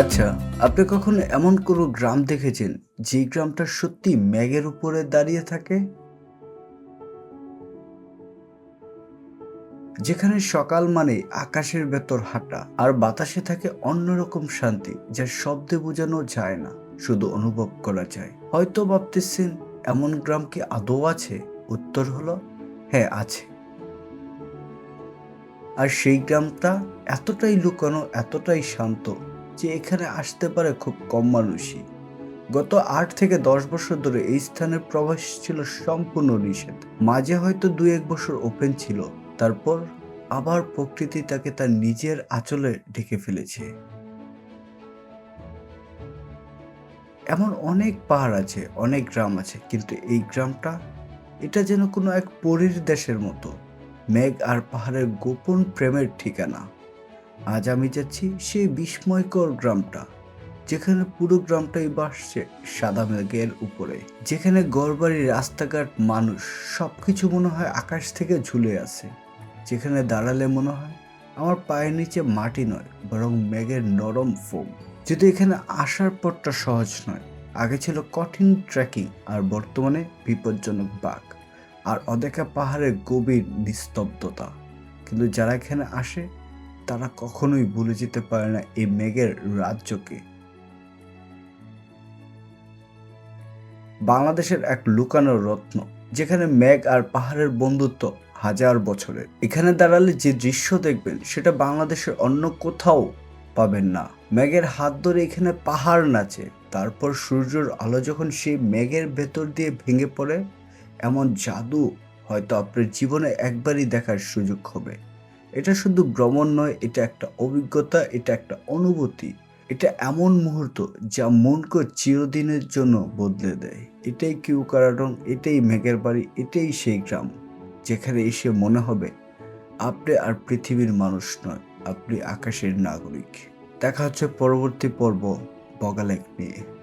আচ্ছা আপনি কখনো এমন কোনো গ্রাম দেখেছেন যে গ্রামটা সত্যি মেঘের উপরে দাঁড়িয়ে থাকে? যেখানে সকাল মানে আকাশের ভেতর হাঁটা, আর বাতাসে থাকে অন্যরকম শান্তি যা শব্দে বোঝানো যায় না, শুধু অনুভব করা যায়। হয়তো ভাবতেছেন, এমন গ্রাম কি আদৌ আছে? উত্তর হলো হ্যাঁ আছে। আর সেই গ্রামটা এতটাই লুকানো, এতটাই শান্ত যে এখানে আসতে পারে খুব কম মানুষই। গত আট থেকে দশ বছর ধরে এই স্থানের প্রবেশ ছিল সম্পূর্ণ নিষেধ। মাঝে হয়তো দু এক বছর ওপেন ছিল, তারপর আবার প্রকৃতি তাকে তার নিজের আঁচলে ঢেকে ফেলেছে। এমন অনেক পাহাড় আছে, অনেক গ্রাম আছে, কিন্তু এই গ্রামটা এটা যেন কোনো এক পরীর দেশের মতো। মেঘ আর পাহাড়ের গোপন প্রেমের ঠিকানা। আজ আমি যাচ্ছি সেই বিস্ময়কর গ্রামটা, যেখানে পুরো গ্রামটাই বাসছে সাদা মেঘের উপরে, যেখানে গড়বাড়ি রাস্তাঘাট, মানুষ সব কিছু মনে হয় আকাশ থেকে ঝুলে আছে, যেখানে দাঁড়ালে মনে হয় আমার পায়ের নিচে মাটি নয়, বরং মেঘের নরম ফোম। যদি এখানে আসার পরটা সহজ নয়, আগে ছিল কঠিন ট্রেকিং আর বর্তমানে বিপজ্জনক বাঘ, আর অদেখা পাহাড়ের গভীর নিস্তব্ধতা। কিন্তু যারা এখানে আসে তারা কখনোই ভুলে যেতে পারে না এই মেঘের রাজ্যকে। বাংলাদেশের এক লুকানো রত্ন, যেখানে মেঘ আর পাহাড়ের বন্ধুত্ব হাজার বছরের। এখানে দাঁড়ালে যে দৃশ্য দেখবেন, সেটা বাংলাদেশের অন্য কোথাও পাবেন না। মেঘের হাত ধরে এখানে পাহাড় নাচে, তারপর সূর্যের আলো যখন সেই মেঘের ভেতর দিয়ে ভেঙে পড়ে, এমন জাদু হয়তো আপনার জীবনে একবারই দেখার সুযোগ হবে। এটা শুধু ভ্রমণ নয়, এটা একটা অভিজ্ঞতা, এটা একটা অনুভূতি। এটা এমন মুহূর্ত যা মনকে চিরদিনের জন্য বদলে দেয়। এটাই কিউ কারাডং, এটাই মেঘের বাড়ি, এটাই সেই গ্রাম যেখানে এসে মনে হবে, আপনি আর পৃথিবীর মানুষ নয়, আপনি আকাশের নাগরিক। দেখা হচ্ছে পরবর্তী পর্ব, বগালেক নিয়ে।